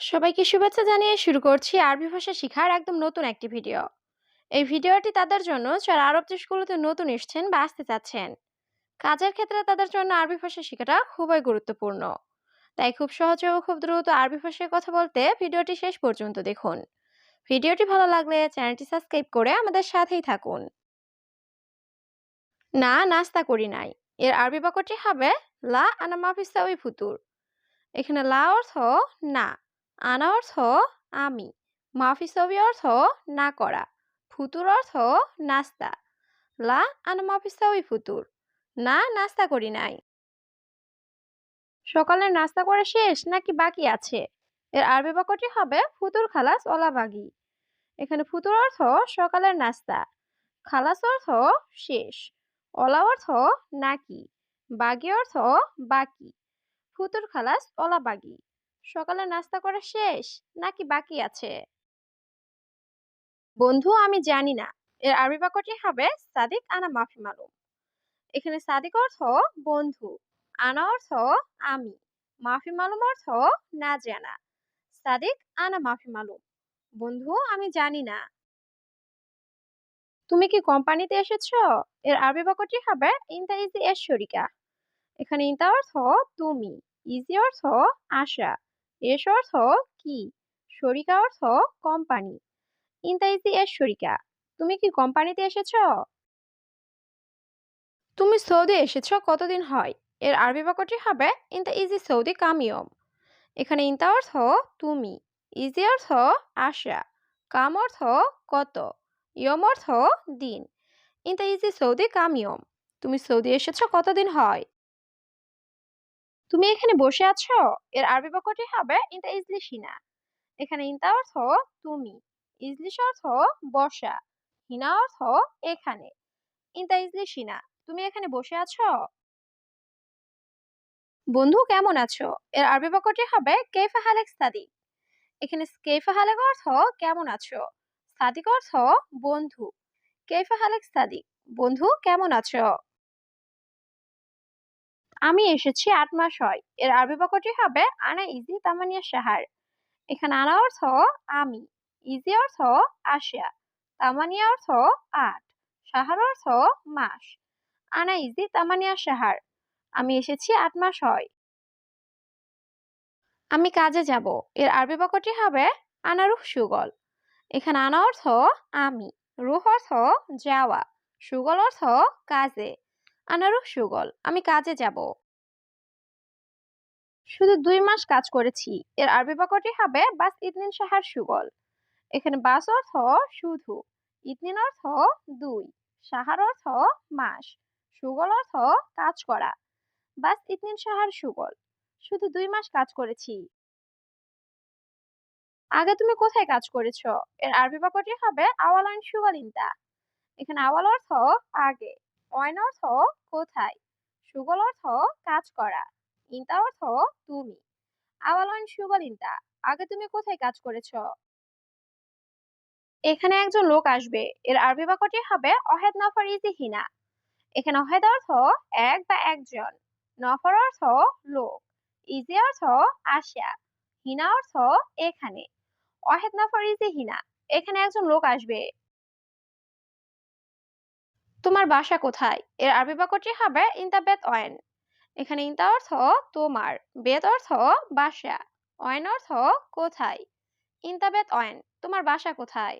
সবাইকে শুভেচ্ছা জানিয়ে শুরু করছি আরবি ভাষা শেখার একদম নতুন একটি ভিডিও। এই ভিডিওটি তাদের জন্য যারা আরব দেশগুলোতে নতুন এসছেন বা আসতে চাচ্ছেন, কাজের ক্ষেত্রে তাদের জন্য আরবি ভাষা শেখাটা খুবই গুরুত্বপূর্ণ। তাই খুব সহজে ও খুব দ্রুত আরবি ভাষায় কথা বলতে ভিডিওটি শেষ পর্যন্ত দেখুন। ভিডিওটি ভালো লাগলে চ্যানেলটি সাবস্ক্রাইব করে আমাদের সাথেই থাকুন। না, নাস্তা করি নাই। এর আরবি বাক্যটি হবে, লা আনা মাফিসাউই ফুতুর এখানে লা অর্থ, না আনা অর্থ আমি, মাফি ছবি অর্থ না করা, ফুতুর অর্থ নাস্তা। লা আনা মাফি ছবি ফুতুর, না নাস্তা করি নাই। সকালের নাস্তা করে শেষ নাকি বাকি আছে? এর আরবি বাক্যটি হবে ফুতুর খালাস বাগি। এখানে ফুতুর অর্থ সকালের নাস্তা, খালাস অর্থ শেষ অলা অর্থ নাকি, বাগি অর্থ বাকি, ফুতুর খালাস বাগি। সকালে নাস্তা করা শেষ নাকি বাকি আছে? বন্ধু, আমি জানি না। এর আরবি বাক্যটি হবে সাদিক আনা মাফি মালুম। এখানে সাদিক অর্থ বন্ধু, আনা অর্থ আমি, মাফি মালুম অর্থ না জানা। সাদিক আনা মাফি মালুম। বন্ধু, আমি জানি না। তুমি কি কোম্পানিতে এসেছ? এর আরবি বাক্যটি হবে ইনতা ইজি এর শরিকা। এখানে ইনতা অর্থ তুমি, ইজি অর্থ আশা। এস অর্থ কি? শরিকা অর্থ কোম্পানি ইনতাইজি এস শরিকা তুমি কি কোম্পানিতে এসেছ? তুমি সৌদি এসেছ? কতদিন হয়? এর আরবি বাক্যটি হবে ইনতা ইজি সৌদি কামিয়ম। এখানে ইনতা অর্থ তুমি। ইজি অর্থ আশা। কাম অর্থ কত। ইয়ম অর্থ দিন। ইনতা ইজি সৌদি কামিয়ম। তুমি সৌদি এসেছ? কতদিন হয়? তুমি এখানে বসে আছো? এর আরবি বাক্যটি হবে ইনতা ইজলি সিনা এখানে ইনতা অর্থ তুমি ইজলিশ অর্থ বসা হিনা অর্থ এখানে ইনতা ইজলি সিনা তুমি এখানে বসে আছো? বন্ধু, কেমন আছো? এর আরবি বাক্যটি হবে কেফা হালেক সাদিক এখানে কেফা হালেক অর্থ কেমন আছো সাদিক অর্থ বন্ধু কেফা হালেক সাদিক বন্ধু, কেমন আছো আমি এসেছি আট মাস হয়। এর আরবি বাক্যটি হবে, আনা ইজি তামানিয়া সাহার এখানে আনা অর্থ আমি। ইজি অর্থ আসিয়া তামানিয়া অর্থ আট। সাহার অর্থ মাস। আনা ইজি তামানিয়া সাহার আমি এসেছি আট মাস হয়। আমি কাজে যাব। এর আরবি বাক্যটি হবে আনারুহ সুগল। এখানে আনা অর্থ আমি। রুহ অর্থ যাওয়া। সুগল অর্থ কাজে। আনারুহ সুগল আমি কাজে যাব। শুধু দুই মাস কাজ করেছি, এর আরবি বাক্যটি হবে বাস ইতনিন সাহার সুগল এখানে বাস অর্থ শুধু ইতনিন অর্থ দুই, সাহার অর্থ মাস সুগল অর্থ কাজ করা, বাস ইতনিন সাহার সুগল শুধু দুই মাস কাজ করেছি। আগে তুমি কোথায় কাজ করেছ? এর আরবি বাক্যটি হবে আওয়ালাইন সুগল ইন্তা। এখানে আওয়াল অর্থ আগে। অয়ন অর্থ কোথায়? সুগল অর্থ কাজ করা। ইন্তা অর্থ তুমি। আওয়ালাইন সুগল ইন্তা। আগে তুমি কোথায় কাজ করেছ? এখানে একজন লোক আসবে। এর আরবি বাক্যটি হবে অহেদ নফর ইজি হিনা। এখানে অহেদ অর্থ এক বা একজন। নফর অর্থ লোক। ইজি অর্থ আসা হিনা অর্থ এখানে। অহেদ নফর ইজি হিনা। এখানে একজন লোক আসবে। তোমার বাসা কোথায়? এর আরবি বাক্যটি হবে ইন্তা বেত অয়েন এখানে ইন্তা অর্থ তোমার বেত অর্থ বাসা অয়েন অর্থ কোথায় ইন্তা বেত অয়েন তোমার বাসা কোথায়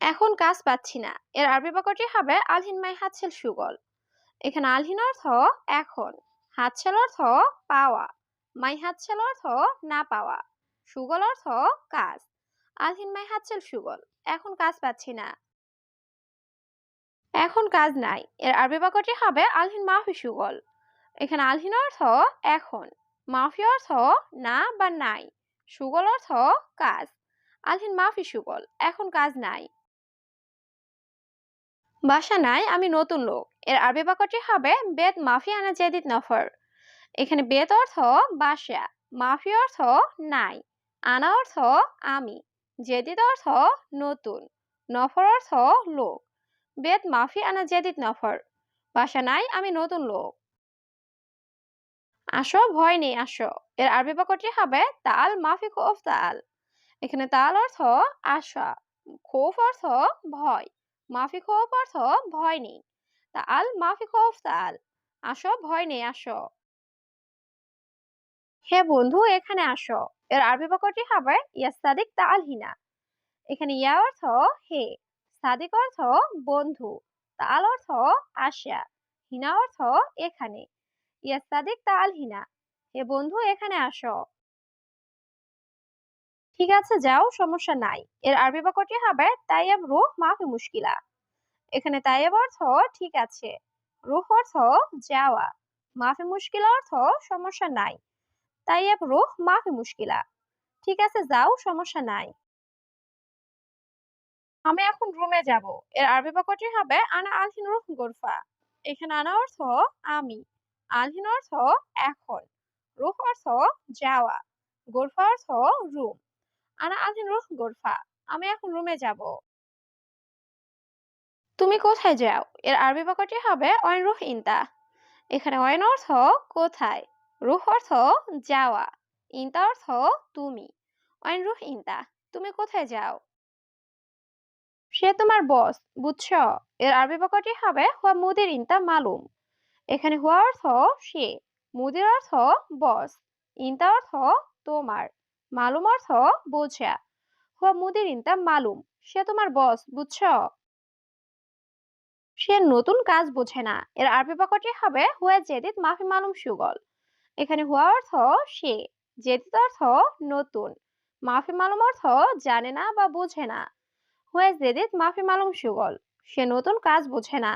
এখন কাজ পাচ্ছি না। এর আরবি বাক্যটি হবে আলহিন মাই হাতছেল সুগল এখানে আলহিন অর্থ এখন হাতছেল অর্থ পাওয়া মাই হাতছেল অর্থ না পাওয়া সুগল অর্থ কাজ আলহিন মাই হাতছেল সুগল এখন কাজ পাচ্ছি না। এখন কাজ নাই। এর আরবি বাক্যটি হবে আলহিন মাফি সুগল। এখানে আলহিন অর্থ এখন, মাফি অর্থ না বা নাই, সুগল অর্থ কাজ। আলহিন মাফি সুগল, এখন কাজ নাই। বাসা নাই, আমি নতুন লোক। এর আরবি বাক্যটি হবে বেদ মাফি আনা জেদিত নফর। এখানে বেদ অর্থ বাসা, মাফি অর্থ নাই, আনা অর্থ আমি, জেদিদ অর্থ নতুন, নফর অর্থ লোক। বেদ মাফি আনা জেদিদ নফর। বাসা নাই, আমি নতুন লোক। আসো, ভয় নেই, আসো। এর আরবি বাক্যটি হবে তাল মাফি খোফ তাল। এখানে তাল অর্থ আশা, খোফ অর্থ ভয়। মাফি খোফ অর্থ ভয় নেই। তাল মাফি খোফ তাল। আসো, ভয় নেই, আসো। হে বন্ধু, এখানে আসো। এর আরবি বাক্যটি হবে ইয়া সাদিক তাল হিনা। এখানে ইয়া অর্থ হে। সাদিক অর্থ বন্ধু, তাল অর্থ আশা হিনা অর্থ এখানে। ইয়া সাদিক, তাল, হিনা, হে বন্ধু, এখানে আসো। ঠিক আছে, যাও, সমস্যা নাই। এর আরবি বাক্যটি হবে, তাইয়াব রুহ মাফি মুশকিলা। এখানে তাইয়াব অর্থ ঠিক আছে, রুহ অর্থ যাওয়া, মাফি মুশকিলা অর্থ সমস্যা নাই, তাইয়াব রুহ মাফি মুশকিলা। ঠিক আছে, যাও, সমস্যা নাই। আমি এখন রুমে যাব। এর আরবি বাক্যটি হবে, আনা আলহিন গোরফা। এখানে আনা অর্থ, আমি। আলহিন অর্থ, এখন। রুহ অর্থ, যাওয়া। গোরফা অর্থ, রুম। আনা আলহিন গোরফা। আমি এখন রুমে যাব। তুমি কোথায় যাও? এর আরবি বাক্যটি হবে, অয়ন রুহ ইনতা। এখানে অয়ন অর্থ, কোথায়? রুহ অর্থ, যাওয়া। ইনতা অর্থ, তুমি। অয়ন রুহ ইনতা। তুমি কোথায় যাও? সে তোমার বস, বুঝছ? এর আরবি বাক্যটি হবে, হুয়া মুদির ইনতা মালুম। এখানে হুয়া অর্থ সে, মুদির অর্থ বস, ইনতা অর্থ তোমার, মালুম অর্থ বোঝা। হুয়া মুদির ইনতা মালুম, সে তোমার বস, বুঝছ? সে নতুন কাজ বোঝে না। এর আরবি বাক্যটি হবে, হুয়া জেদিদ, মাফি মালুম সুগল। এখানে হুয়া অর্থ সে, জেদিদ অর্থ নতুন, মাফি মালুম অর্থ জানে না বা বোঝে না। হুয়া জেদিদ মাফি মালুম সুগল। সে নতুন কাজ বোঝে না।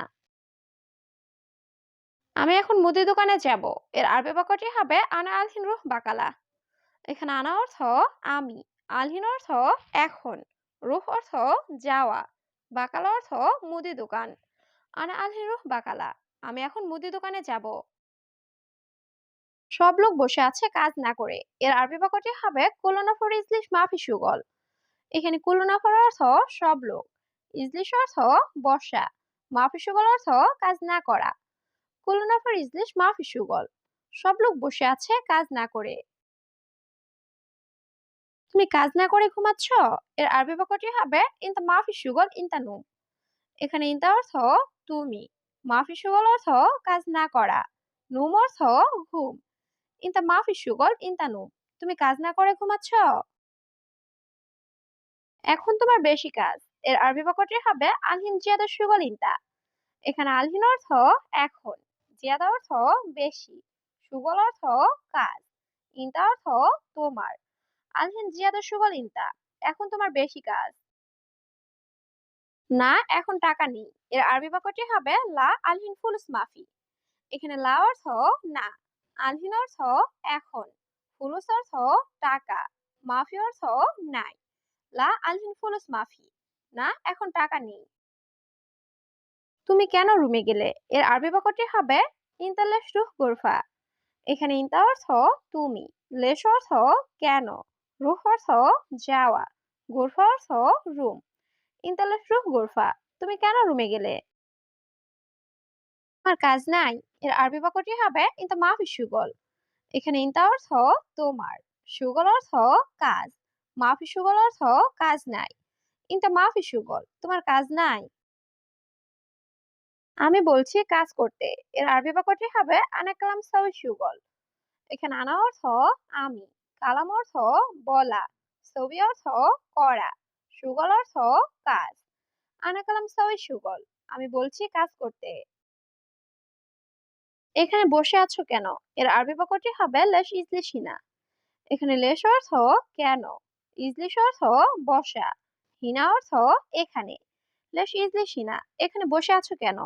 আমি এখন মুদি দোকানে যাব। এর আরবি বাক্যটি হবে, আনা আলহিন রুহ বাকালা। এখানে আনা অর্থ, আমি। আলহিন অর্থ, এখন। রুহ অর্থ, যাওয়া। বাকালা অর্থ মুদি দোকান। আনা আলহিন রুহ বাকালা। আমি এখন মুদি দোকানে যাব। সব লোক বসে আছে কাজ না করে। এর আরবি বাক্যটি হবে কুলনাফর ইজলিশ মাফি সুগল। এখানে কুলনাফর অর্থ সব লোক। ইজলিশ অর্থ বসা মাফি সুগল অর্থ কাজ না করা। কুলনাফর ইজলিশ মাফি সুগল সব লোক বসে আছে কাজ না করে। তুমি কাজ না করে ঘুমাচ্ছ? এর আরবি বাক্যটি হবে ইনতা মাফি সুগল ইনতা নুম। এখানে ইনতা অর্থ তুমি। মাফি সুগল অর্থ কাজ না করা। নুম অর্থ ঘুম। ইনতা মাফি সুগল ইনতা নুম। তুমি কাজ না করে ঘুমাচ্ছ? এখন তোমার বেশি কাজ। এর আরবি বাক্যটি হবে আলহিন জিয়াদা সুগল ইনতা এখানে আলহিন অর্থ এখন, জিয়াদা অর্থ বেশি, সুগল অর্থ কাজ, ইনতা অর্থ তোমার। আলহিন জিয়াদা সুগল ইনতা এখন তোমার বেশি কাজ। না, এখন টাকা নেই। এর আরবি বাক্যটি হবে লা, আলহিন ফুলুস মাফি। এখানে লা অর্থ না, আলহিন অর্থ এখন, ফুলুস অর্থ টাকা, মাফি অর্থ নাই। লা আলহিন ফুলুস মাফি। না, এখন টাকা নেই। তুমি কেন রুমে গেলে? এর আরবি বাক্যটি হবে ইন্তালেশ রুহ গোরফা। এখানে ইন্তা অর্থ তুমি, লেশ অর্থ কেন, রুহ অর্থ যাওয়া, গোরফা অর্থ রুম। ইন্তালেশ রুহ গোরফা, তুমি কেন রুমে গেলে? আমার কাজ নাই। এর আরবি বাক্যটি হবে ইন্তা মাফি সুগল। এখানে ইন্তা অর্থ তোমার, সুগল অর্থ কাজ। মাফি সুগল অর্থ কাজ নাই। ইন্তা মাফি সুগল, তোমার কাজ নাই। আমি বলছি কাজ করতে, এর আরবি বাক্যটি হবে আনা কালাম সাউই সুগল। এখানে আনা অর্থ আমি, কালাম অর্থ বলা, ছবি অর্থ করা, সুগল অর্থ কাজ। আনা কালাম সাউই সুগল, আমি বলছি কাজ করতে। এখানে বসে আছো কেন? এর আরবি বাক্যটি হবে লেশ ইজলিশিনা। এখানে লেশ অর্থ কেন? ইজলিশ অর্থ বসা হিনা অর্থ এখানে। লেশ ইজলিশিনা এখানে বসে আছো কেন?